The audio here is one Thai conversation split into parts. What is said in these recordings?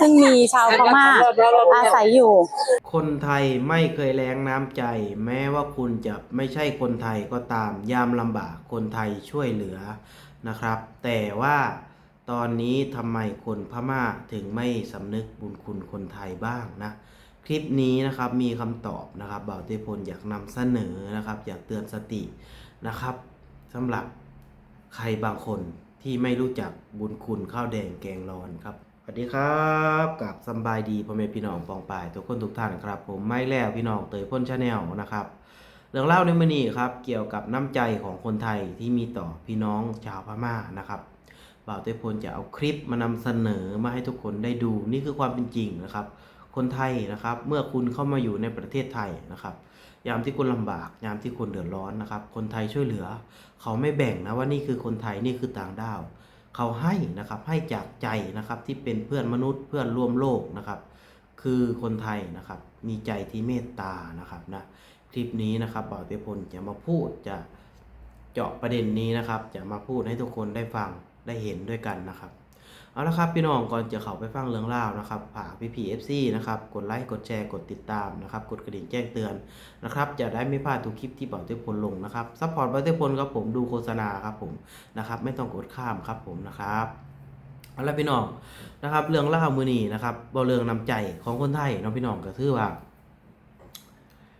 ซึ่งมีชาวพม่าอาศัยอยู่ คนไทยไม่เคยแรงน้ำใจ แม้ว่าคุณจะไม่ใช่คนไทยก็ตามยามลำบากคนไทยช่วยเหลือนะครับ แต่ว่าตอนนี้ทำไมคนพม่าถึงไม่สำนึกบุญคุณคนไทยบ้างนะ คลิปนี้นะครับมีคำตอบนะครับบ่าวเทพลอยากนำเสนอนะครับ อยากเตือนสตินะครับสำหรับใครบางคนที่ไม่รู้จักบุญคุณข้าวแดงแกงร้อนครับ สวัสดีครับกับสบายดีพ่อแม่พี่น้องปองปายทุกคนทุกท่านครับ ผมไม่แล้วพี่น้องเตยพ่นชาแนลนะครับ เรื่องเล่าในมือนี้ครับเกี่ยวกับน้ำใจของคนไทยที่มีต่อพี่น้องชาวพม่านะครับบ่าวเต้พลจะเอาคลิปมานำเสนอมาให้ทุกคนได้ดูนี่คือความเป็นจริงนะครับ คนไทยนะครับเมื่อคุณเข้ามาอยู่ในประเทศไทยนะครับ ยามที่คุณลำบาก ยามที่คนเดือดร้อนนะครับ คนไทยช่วยเหลือ เขาไม่แบ่งนะว่านี่คือคนไทยนี่คือต่างด้าว เขาให้นะครับให้จากใจนะครับที่เป็นเพื่อนมนุษย์เพื่อนร่วมโลกนะครับ คือคนไทยนะครับมีใจที่เมตตานะครับนะคลิปนี้นะครับบ่าวเตพลจะมาพูดจะเจาะประเด็นนี้นะครับ จะมาพูดให้ทุกคนได้ฟังได้เห็นด้วยกันนะครับ เอาละครับพี่น้องก่อนจะเข้าไปฟังเรื่องเล่าวนะครับฝากพี่พีเอฟซีนะครับกดไลค์กดแชร์กดติดตามนะครับกดกระดิ่งแจ้งเตือนนะครับจะได้ไม่พลาดทุกคลิปที่เป่าเต้พลลงนะครับซัพพอร์ตเป่าเต้พลครับผมดูโฆษณาครับผมนะครับไม่ต้องกดข้ามครับผมนะครับเอาละพี่น้องนะครับ เรื่องเล่าวมือนีนะครับบอเรื่องนำใจของคนไทยน้องพี่น้องก็คือว่า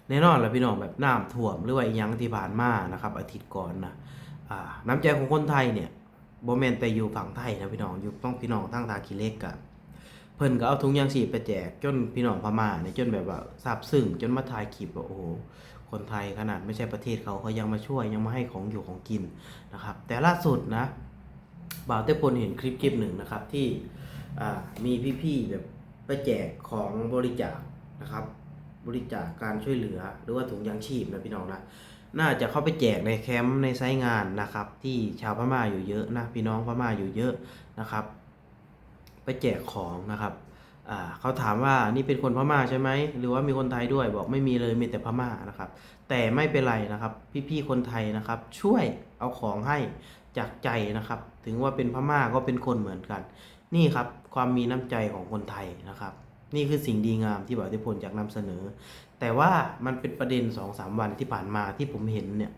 แน่นอนแหละพี่น้องแบบน้ำท่วมหรือว่าอีหยังที่ผ่านมานะครับอาทิตย์ก่อนนะน้ำใจของคนไทยเนี่ย บ่แม่นแต่อยู่ฝั่งไทยนะพี่น้องอยู่ต้องพี่น้องทั้งทาคีเล็กกะเพิ่นก็เอาถุงยางชีพไปแจกจนพี่น้องพม่าเนี่ยจนแบบว่าซาบซึ้งจนมาถ่ายคลิปว่าโอ้โหคนไทยขนาดไม่ใช่ประเทศเขาเขายังมาช่วยยังมาให้ของอยู่ของกินนะครับ แต่ล่าสุดนะบ่าวเต้พลเห็นคลิปคลิปหนึ่งนะครับที่มีพี่ๆแบบไปแจกของบริจาคนะครับ บริจาคการช่วยเหลือ หรือว่าถุงยางชีพนะพี่น้องนะ น่าจะเข้าไปแจกในแคมป์ในไซต์งานนะครับ ที่ชาวพม่าอยู่เยอะนะพี่น้องพม่าอยู่เยอะนะครับ ไปแจกของนะครับเขาถามว่านี่เป็นคนพม่าใช่ไหมหรือว่ามีคนไทยด้วยบอกไม่มีเลยมีแต่พม่านะครับ แต่ไม่เป็นไรนะครับ พี่ๆคนไทยนะครับ ช่วยเอาของให้จากใจนะครับ ถึงว่าเป็นพม่าก็เป็นคนเหมือนกัน นี่ครับความมีน้ำใจของคนไทยนะครับ นี่คือสิ่งดีงามที่บ่าวทิพลอยากนำเสนอ แต่ว่ามันเป็นประเด็นสองสามวันที่ผ่านมาที่ผมเห็นเนี่ย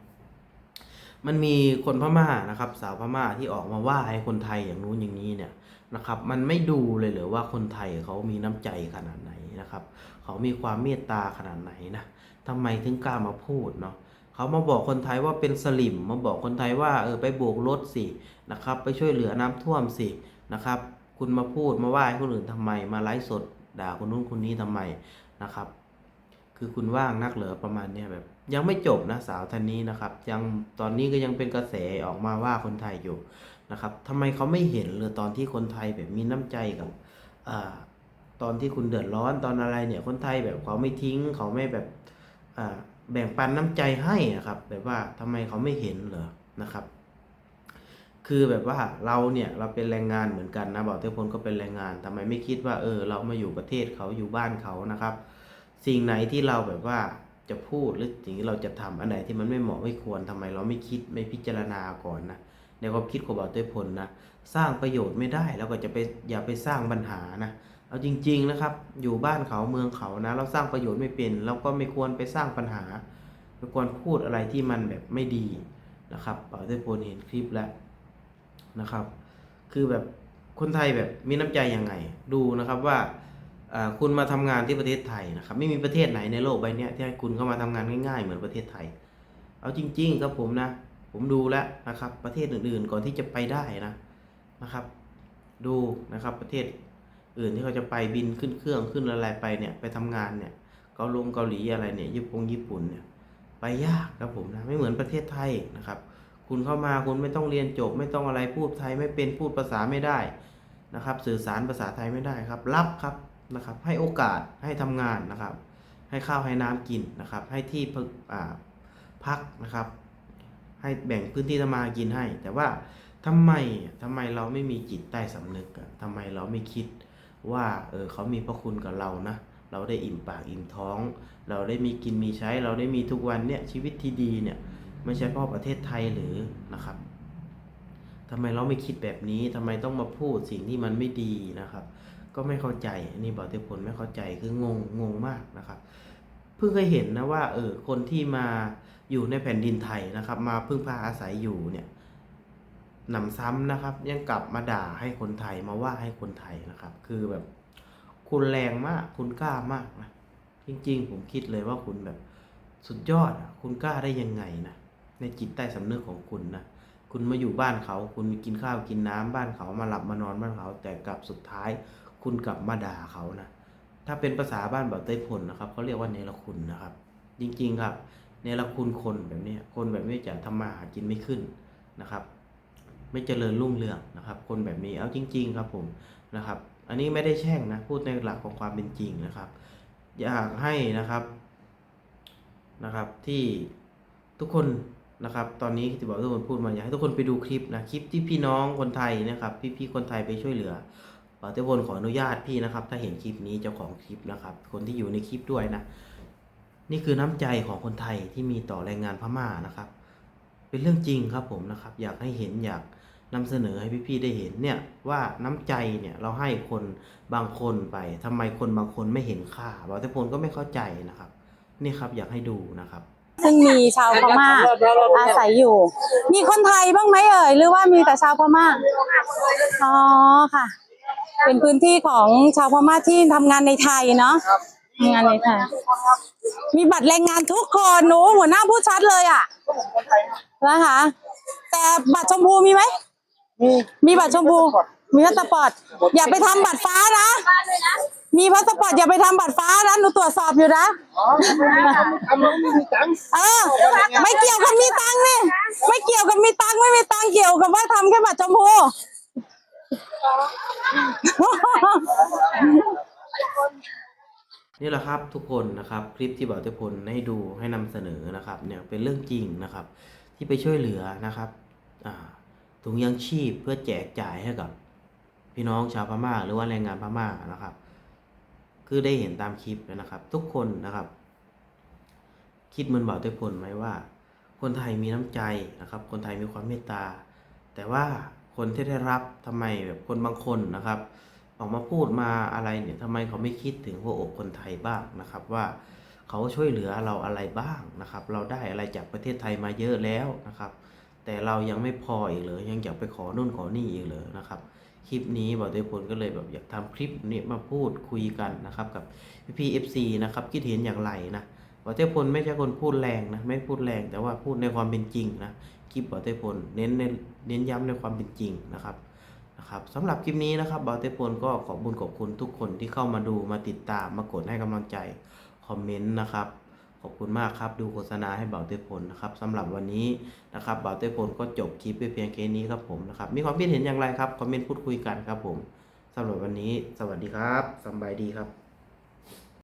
มันมีคนพม่านะครับ สาวพม่าที่ออกมาว่าให้คนไทยอย่างนู้นอย่างนี้เนี่ยนะครับ มันไม่ดูเลยเหรือว่าคนไทยเขามีน้ำใจขนาดไหนนะครับ เขามีความเมตตาขนาดไหนนะทำไมถึงกล้ามาพูดเนาะเขามาบอกคนไทยว่าเป็นสลิมมาบอกคนไทยว่าเออไปโบกรถสินะครับ ไปช่วยเหลือน้ำท่วมสินะครับ คุณมาพูดมาว่าให้คนอื่นทำไม มาไลฟ์สดด่าคนนู้นคนนี้ทำไมนะครับ คือคุณว่างนักเหลือประมาณเนี้ยแบบ ยังไม่จบนะสาวท่านนี้นะครับ ยังตอนนี้ก็ยังเป็นกระแสออกมาว่าคนไทยอยู่นะครับทำไมเขาไม่เห็นเลยตอนที่คนไทยแบบมีน้ำใจกับอตอนที่คุณเดือดร้อนตอนอะไรเนี่ยคนไทยแบบเขาไม่ทิ้งเขาไม่แบบแบ่งปันน้ำใจให้นะครับแบบว่าทำไมเขาไม่เห็นเหรอนะครับ คือแบบว่าเราเนี่ยเราเป็นแรงงานเหมือนกันนะบอกเทพลก็เป็นแรงงานทำไมไม่คิดว่าเออเรามาอยู่ประเทศเขาอยู่บ้านเขานะครับ สิ่งไหนที่เราแบบว่าจะพูดหรือสิ่งที่เราจะทำอันไหนที่มันไม่เหมาะไม่ควรทำไม เราไม่คิดไม่พิจารณาก่อนนะในความคิดของบ่าวเต้พลนะสร้างประโยชน์ไม่ได้แล้วก็จะไปอย่าไปสร้างปัญหานะเอาจริง ๆนะครับ อยู่บ้านเขาเมืองเขานะ เราสร้างประโยชน์ไม่เป็น เราก็ไม่ควรไปสร้างปัญหาไม่ควรพูดอะไรที่มันแบบไม่ดีนะครับบ่าวเต้พลเห็นคลิปแล้วนะครับ คือแบบคนไทยแบบมีน้ำใจยังไง ดูนะครับว่า คุณมาทำงานที่ประเทศไทยนะครับ ไม่มีประเทศไหนในโลกใบนี้ที่ให้คุณเข้ามาทำงานง่ายๆ เหมือนประเทศไทย เอาจริง ๆ ครับผมนะ ผมดูแล้วนะครับ ประเทศอื่นๆก่อนที่จะไปได้นะนะครับ ดูนะครับประเทศอื่นที่เขาจะไปบินขึ้นเครื่องขึ้นอะไรไปเนี่ยไปทำงานเนี่ยเกาหลงเกาหลีอะไรเนี่ยญี่ปุ่งญี่ปุ่นเนี่ยไปยากครับผมนะไม่เหมือนประเทศไทยนะครับ คุณเข้ามาคุณไม่ต้องเรียนจบ ไม่ต้องอะไรพูดไทยไม่เป็นพูดภาษาไม่ได้นะครับ สื่อสารภาษาไทยไม่ได้ครับ รับครับ นะครับ ให้โอกาสให้ทำงานนะครับ ให้ข้าวให้น้ำกินนะครับ ให้ที่พักนะครับ ให้แบ่งพื้นที่ทำมากินให้ แต่ว่าทำไมทำไมเราไม่มีจิตใต้สำนึกอะทำไมเราไม่คิดว่าเออเขามีพระคุณกับเรานะเราได้อิ่มปากอิ่มท้อง เราได้มีกินมีใช้ เราได้มีทุกวันเนี่ยชีวิตที่ดีเนี่ยไม่ใช่เพราะประเทศไทยหรือนะครับทำไมเราไม่คิดแบบนี้ทำไมต้องมาพูดสิ่งที่มันไม่ดีนะครับ ก็ไม่เข้าใจอันนี้บอกเตผลไม่เข้าใจคืองงงงมากนะครับเพิ่งเคยเห็นนะว่าเออคนที่มาอยู่ในแผ่นดินไทยนะครับ มาพึ่งพาอาศัยอยู่เนี่ยหนำซ้ำนะครับ ยังกลับมาด่าให้คนไทยมาว่าให้คนไทยนะครับ คือแบบ คุณแรงมาก คุณกล้ามากนะจริง ๆ ผมคิดเลยว่าคุณแบบสุดยอดคุณกล้าได้ยังไงนะในจิตใต้สำนึกของคุณนะคุณมาอยู่บ้านเขา คุณกินข้าวกินน้ำบ้านเขามาหลับมานอนบ้านเขา แต่กลับสุดท้าย คุณกลับมาด่าเขานะถ้าเป็นภาษาบ้านแบบเต้ยพลนะครับเขาเรียกว่าเนรคุณนะครับ จริงๆครับ เนรคุณคนแบบนี้คนแบบนี้จะทำมาหากินไม่ขึ้นนะครับ ไม่เจริญรุ่งเรืองนะครับ คนแบบนี้เอาจริง ๆ ครับผมนะครับ อันนี้ไม่ได้แช่งนะพูดในหลักของความเป็นจริงนะครับ อยากให้นะครับนะครับ ที่ทุกคนนะครับ ตอนนี้ที่บอกทุกคนพูดมาอยากให้ทุกคนไปดูคลิปนะคลิปที่พี่น้องคนไทยนะครับ พี่ๆคนไทยไปช่วยเหลือ ปาเตวนขออนุญาตพี่นะครับ ถ้าเห็นคลิปนี้เจ้าของคลิปนะครับ คนที่อยู่ในคลิปด้วยนะ นี่คือน้ำใจของคนไทยที่มีต่อแรงงานพม่านะครับ เป็นเรื่องจริงครับผมนะครับ อยากให้เห็นอยากนำเสนอให้พี่ๆได้เห็นเนี่ยว่าน้ำใจเนี่ยเราให้คนบางคนไปทำไมคนบางคนไม่เห็นค่าบาเตพลก็ไม่เข้าใจนะครับ นี่ครับอยากให้ดูนะครับ ซึ่งมีชาวพม่าอาศัยอยู่ มีคนไทยบ้างไหมเอ่ยหรือว่ามีแต่ชาวพม่าอ๋อค่ะ เป็นพื้นที่ของชาวพม่าที่ทำงานในไทยเนาะทำงานในไทย มีบัตรแรงงานทุกคนหนูหัวหน้าพูดชัดเลยอะนะคะ แต่บัตรชมพูมีไหม มีมีบัตรชมพู มีพาสปอร์ต อย่าไปทำบัตรฟ้านะ มีพาสปอร์ตอย่าไปทำบัตรฟ้านะ หนูตรวจสอบอยู่นะอ๋อทำแล้วไม่มีตังค์เออ ไม่เกี่ยวกับมีตังค์นี่ ไม่เกี่ยวกับมีตังค์ไม่มีตังค์เกี่ยวกับว่าทำแค่บัตรชมพู นี่แหละครับทุกคนนะครับคลิปที่บอกเตพลให้ดูให้นำเสนอนะครับเนี่ยเป็นเรื่องจริงนะครับ ที่ไปช่วยเหลือนะครับถุงยังชีพเพื่อแจกจ่ายให้กับ พี่น้องชาวพม่าหรือว่าแรงงานพม่านะครับ คือได้เห็นตามคลิปแล้วนะครับ ทุกคนนะครับ คิดเหมือนบอกเตพลไหมว่า คนไทยมีน้ำใจนะครับ คนไทยมีความเมตตา แต่ว่า คนที่ได้รับทำไมแบบคนบางคนนะครับ ออกมาพูดมาอะไรเนี่ยทำไมเขาไม่คิดถึงหัวอกคนไทยบ้างนะครับ ว่าเขาช่วยเหลือเราอะไรบ้างนะครับ เราได้อะไรจากประเทศไทยมาเยอะแล้วนะครับ แต่เรายังไม่พออีกเลยยังอยากไปขอนู่นขอนี่อีกเลยนะครับคลิปนี้บอกด้วยผลก็เลยแบบอยากทำคลิปนี้มาพูดคุยกันนะครับ กับพี่เอฟซีนะครับคิดเห็นอย่างไรนะ อเทพลไม่ใช่คนพูดแรงนะไม่พูดแรงแต่ว่าพูดในความเป็นจริงนะคลิปบอเทพลเน้นในเน้นย้ำในความเป็นจริงนะครับนะครับสำหรับคลิปนี้นะครับบอลเตพลก็ขอบบุญขอบคุณทุกคนที่เข้ามาดูมาติดตามมากดให้กำลังใจคอมเมนต์นะครับขอบคุณมากครับดูโฆษณาให้เบาเตพลนะครับสำหรับวันนี้นะครับเบาเตพลก็จบคลิปไปเพียงแค่นี้ครับผมนะครับมีความคิดเห็นอย่างไรครับคอมเมนต์พูดคุยกันครับผมสำหรับวันนี้ สวัสดีครับสบายดีครับ